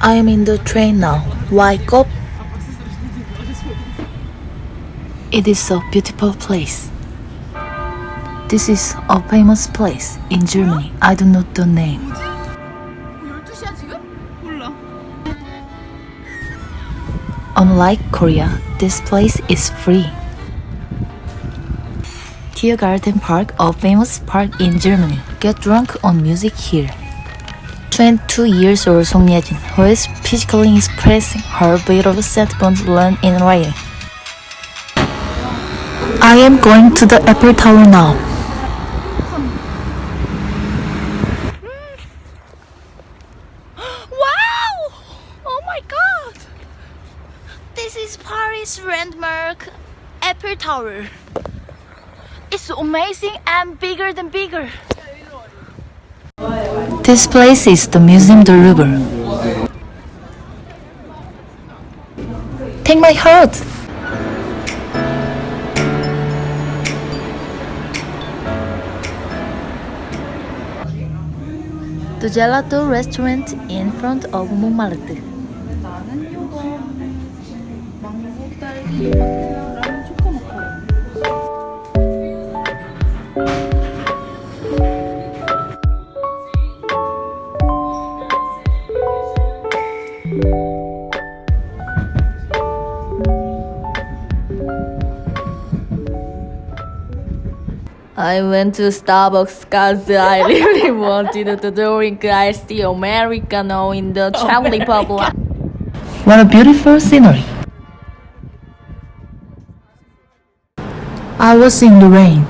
I am in the train now. Wake up. It is a beautiful place. This is a famous place in Germany. I don't know the name. Unlike Korea, this place is free. Tiergarten Park, a famous park in Germany. Get drunk on music here. 22 years old Song Ye-jin, who is physically expressing her beautiful sentiments learned in writing. I am going to the Eiffel Tower now. Wow! Oh my god! This is Paris landmark Eiffel Tower. It's amazing and bigger than bigger. This place is the Museum de Louvre. Take my heart. The gelato restaurant in front of Montmartre. I went to Starbucks because I really wanted to drink iced tea Americano in the Czech Republic. What a beautiful scenery. I was in the rain.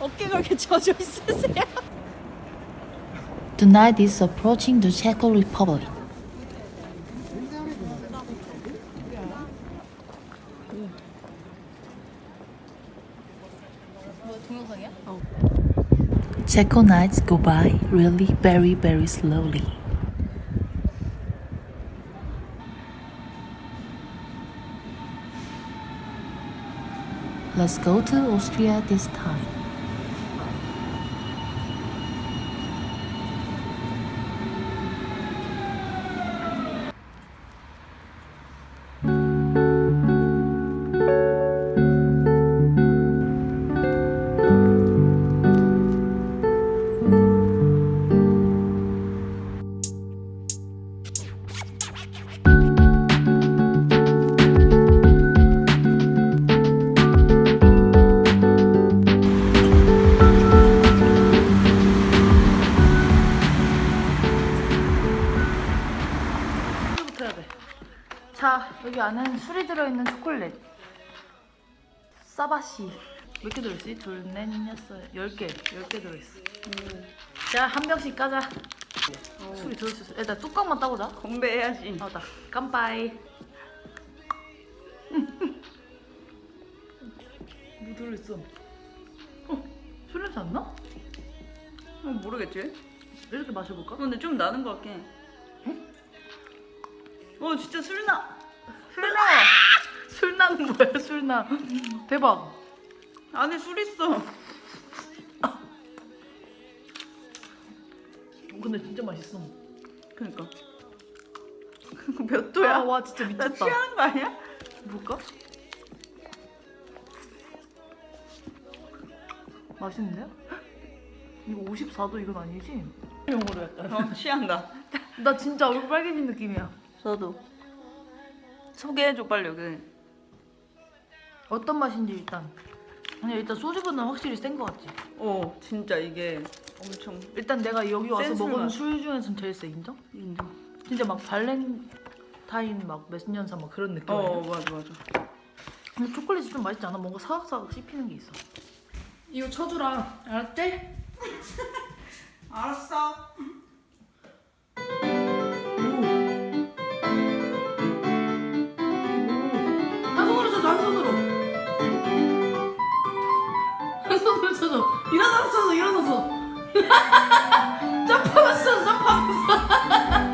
어깨가 이렇게 젖어 있으세요? The night is approaching the Czech Republic. Czech nights go by really very very slowly. Let's go to Austria this time. 자, 여기 안에는 술이 들어있는 초콜릿. 사바시. 몇 개 들어있지? 둘, 넷, 여섯, 열 개. 열 개 들어있어. 자, 한 병씩 까자. 술이 들어있어. 일단 뚜껑만 따보자. 건배해야지. 어, 나 깜빠이. 뭐 들어있어? 어, 술 냄새 안 나? 어, 모르겠지? 이렇게 마셔볼까? 근데 좀 나는 것 같긴 해. 어, 진짜 술 나. 술 나. 술 나는 뭐야, 술 나. 대박. 안에 술 있어. 근데 진짜 맛있어. 그니까. 몇 도야? 아, 와, 진짜 나 미쳤다. 취하는 거 아니야? 볼까? 맛있는데? 이거 54도 이건 아니지? 용어로 약간. 어, 취한다. 나 진짜 얼굴 빨개진 느낌이야. 저도. 소개해줘, 빨리 여기. 어떤 맛인지 일단. 아니 일단 소주보다 확실히 센 거 같지? 어, 진짜 이게 엄청 일단 내가 여기 와서 센 먹은 술맛. 술 중에선 제일 세 인정? 인정. 진짜 막 발렌타인 막 몇 년사 막 그런 느낌. 어, 맞아, 맞아. 근데 초콜릿이 좀 맛있지 않아? 뭔가 사각사각 씹히는 게 있어. 이거 쳐주라. 알았지? 알았어. 일어났어. 일어났어. 일어났어. 점프하면서 점프하면서